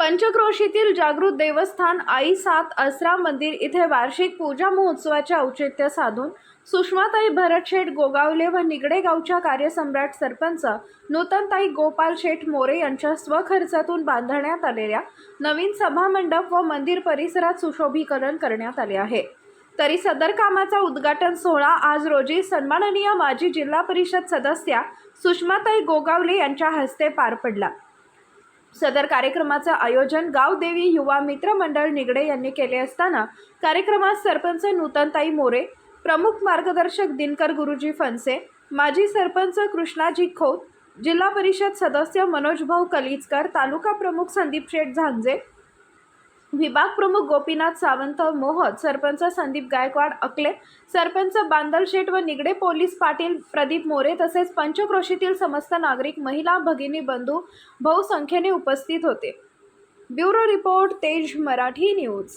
पंचक्रोशीतील जागृत देवस्थान आई सात असरा मंदिर इथे वार्षिक पूजा महोत्सवाचे औचित्य साधून सुषमाताई भरत शेठ गोगावले व निगडे गावच्या कार्यसम्राट सरपंच नूतनताई गोपाल शेठ मोरे यांच्या स्वखर्चातून बांधण्यात आलेल्या नवीन सभामंडप व मंदिर परिसरात सुशोभीकरण करण्यात आले आहे. तरी सदर कामाचा उद्घाटन सोहळा आज रोजी सन्माननीय माजी जिल्हा परिषद सदस्या सुषमाताई गोगावले यांच्या हस्ते पार पडला. सदर कार्यक्रमाचं आयोजन गावदेवी युवा मित्र मंडळ निगडे यांनी केले असताना कार्यक्रमात सरपंच नूतनताई मोरे प्रमुख मार्गदर्शक दिनकर गुरुजी फनसे माजी सरपंच कृष्णाजी खोत जिल्हा परिषद सदस्य मनोज भाऊ कलिचकर तालुका प्रमुख संदीप शेठ झांजे विभाग प्रमुख गोपीनाथ सावंत मोहत सरपंच संदीप गायकवाड अकले सरपंच बांदल शेठ व निगडे पोलीस पाटील प्रदीप मोरे तसेच पंचक्रोशीतील समस्त नागरिक महिला भगिनी बंधू बहुसंख्येने उपस्थित होते. ब्युरो रिपोर्ट तेज मराठी न्यूज.